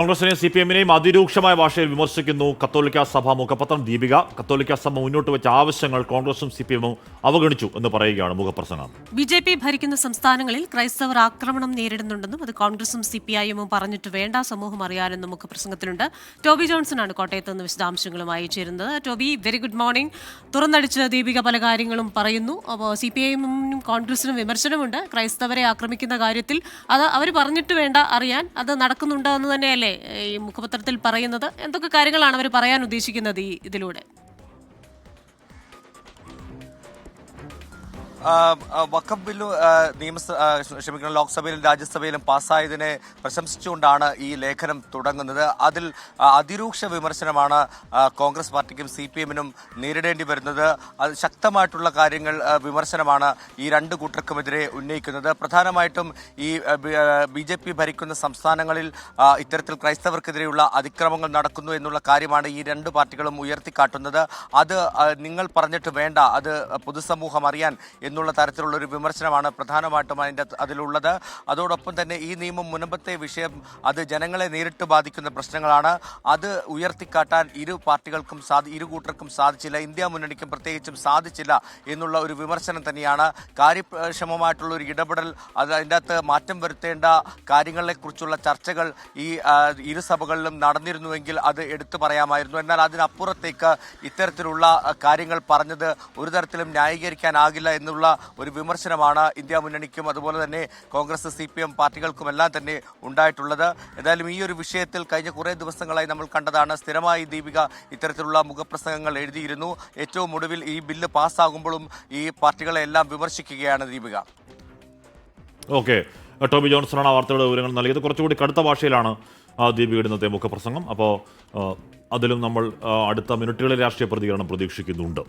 കോൺഗ്രസിനെയും C P എമ്മിനെയും അതിരൂക്ഷമായ ഭാഷയിൽ വിമർശിക്കുന്നു. കത്തോലിക്ക സഭ മുഖപത്രം ദീപിക. കത്തോലിക്ക സഭ മുന്നോട്ട് വെച്ച ആവശ്യങ്ങൾ കോൺഗ്രസും സി പി എമ്മും അവഗണിച്ചു എന്ന് പറയുകയാണ് മുഖപ്രസംഗം. ബി ജെ പി ഭരിക്കുന്ന സംസ്ഥാനങ്ങളിൽ ക്രൈസ്തവർ ആക്രമണം നേരിടുന്നുണ്ടെന്നും അത് കോൺഗ്രസും സി പി ഐ എമ്മും പറഞ്ഞിട്ട് വേണ്ട സമൂഹം അറിയാനെന്നും മുഖപ്രസംഗത്തിലുണ്ട്. ടോബി ജോൺസൺ ആണ് കോട്ടയത്ത് നിന്ന് വിശദാംശങ്ങളുമായി ചേരുന്നത്. ടോബി വെരി ഗുഡ് മോർണിംഗ് തുറന്നടിച്ച് ദീപിക പല കാര്യങ്ങളും പറയുന്നു. അപ്പോൾ സി പി ഐ എമ്മിനും കോൺഗ്രസിനും വിമർശനമുണ്ട്. ക്രൈസ്തവരെ ആക്രമിക്കുന്ന കാര്യത്തിൽ അത് അവർ പറഞ്ഞിട്ട് വേണ്ട അറിയാൻ അത് നടക്കുന്നുണ്ടോ എന്ന് തന്നെയല്ലേ? ഈ മുഖപത്രത്തിൽ പറയുന്നത്? എന്തൊക്കെ കാര്യങ്ങളാണ് അവർ പറയാൻ ഉദ്ദേശിക്കുന്നത് ഈ ഇതിലൂടെ? വഖഫ് ബില്ല് ആ, നിയമസ ക്ഷമിക്കണം ലോക്സഭയിലും രാജ്യസഭയിലും പാസ്സായതിനെ പ്രശംസിച്ചുകൊണ്ടാണ് ഈ ലേഖനം തുടങ്ങുന്നത്. അതിൽ അതിരൂക്ഷ വിമർശനമാണ് കോൺഗ്രസ് പാർട്ടിക്കും സി പി എമ്മിനും നേരിടേണ്ടി വരുന്നത്. അത് ശക്തമായിട്ടുള്ള കാര്യങ്ങൾ വിമർശനമാണ് ഈ രണ്ട് കൂട്ടർക്കുമെതിരെ ഉന്നയിക്കുന്നത്. പ്രധാനമായിട്ടും ഈ ബി ജെ പി ഭരിക്കുന്ന സംസ്ഥാനങ്ങളിൽ ഇത്തരത്തിൽ ക്രൈസ്തവർക്കെതിരെയുള്ള അതിക്രമങ്ങൾ നടക്കുന്നു എന്നുള്ള കാര്യമാണ് ഈ രണ്ട് പാർട്ടികളും ഉയർത്തിക്കാട്ടുന്നത്. അത് നിങ്ങൾ പറഞ്ഞിട്ട് വേണ്ട അത് പൊതുസമൂഹം അറിയാൻ എന്നുള്ള തരത്തിലുള്ള ഒരു വിമർശനമാണ് പ്രധാനമായിട്ടും അതിന്റെ അതിലുള്ളത്. അതോടൊപ്പം തന്നെ ഈ നിയമം മുൻപത്തെ വിഷയം അത് ജനങ്ങളെ നേരിട്ട് ബാധിക്കുന്ന പ്രശ്നങ്ങളാണ്. അത് ഉയർത്തിക്കാട്ടാൻ ഇരു പാർട്ടികൾക്കും സാധി ഇരു കൂട്ടർക്കും സാധിച്ചില്ല. ഇന്ത്യ മുന്നണിക്കും പ്രത്യേകിച്ചും സാധിച്ചില്ല എന്നുള്ള ഒരു വിമർശനം തന്നെയാണ്. കാര്യക്ഷമമായിട്ടുള്ള ഒരു ഇടപെടൽ അത് അതിന്റെ അകത്ത് മാറ്റം വരുത്തേണ്ട കാര്യങ്ങളെക്കുറിച്ചുള്ള ചർച്ചകൾ ഈ ഇരു സഭകളിലും നടന്നിരുന്നുവെങ്കിൽ അത് എടുത്തു പറയാമായിരുന്നു. എന്നാൽ അതിനപ്പുറത്തേക്ക് ഇത്തരത്തിലുള്ള കാര്യങ്ങൾ പറഞ്ഞത് ഒരു തരത്തിലും ന്യായീകരിക്കാനാകില്ല എന്നുള്ള ഒരു വിമർശനമാണ് ഇന്ത്യ മുന്നണിക്കും അതുപോലെ തന്നെ കോൺഗ്രസ് സി പി എം പാർട്ടികൾക്കുമെല്ലാം തന്നെ ഉണ്ടായിട്ടുള്ളത്. ഏതായാലും ഈ ഒരു വിഷയത്തിൽ കഴിഞ്ഞ കുറേ ദിവസങ്ങളായി നമ്മൾ കണ്ടതാണ് സ്ഥിരമായി ദീപിക ഇത്തരത്തിലുള്ള മുഖപ്രസംഗങ്ങൾ എഴുതിയിരുന്നു. ഏറ്റവും ഒടുവിൽ ഈ ബില്ല് പാസ്സാകുമ്പോഴും ഈ പാർട്ടികളെ എല്ലാം വിമർശിക്കുകയാണ് ദീപിക. ഓക്കെ. ടോബി ജോൺസണാണ് ആ വാർത്തയുടെ വിവരങ്ങൾ നൽകിയത്. കുറച്ചുകൂടി കടുത്ത ഭാഷയിലാണ് ആ, ദീപിക ഇടുന്നത്തെ മുഖപ്രസംഗം. അപ്പോൾ അതിലും നമ്മൾ അടുത്ത മിനിറ്റുകളിൽ രാഷ്ട്രീയ പ്രതികരണം പ്രതീക്ഷിക്കുന്നുണ്ട്.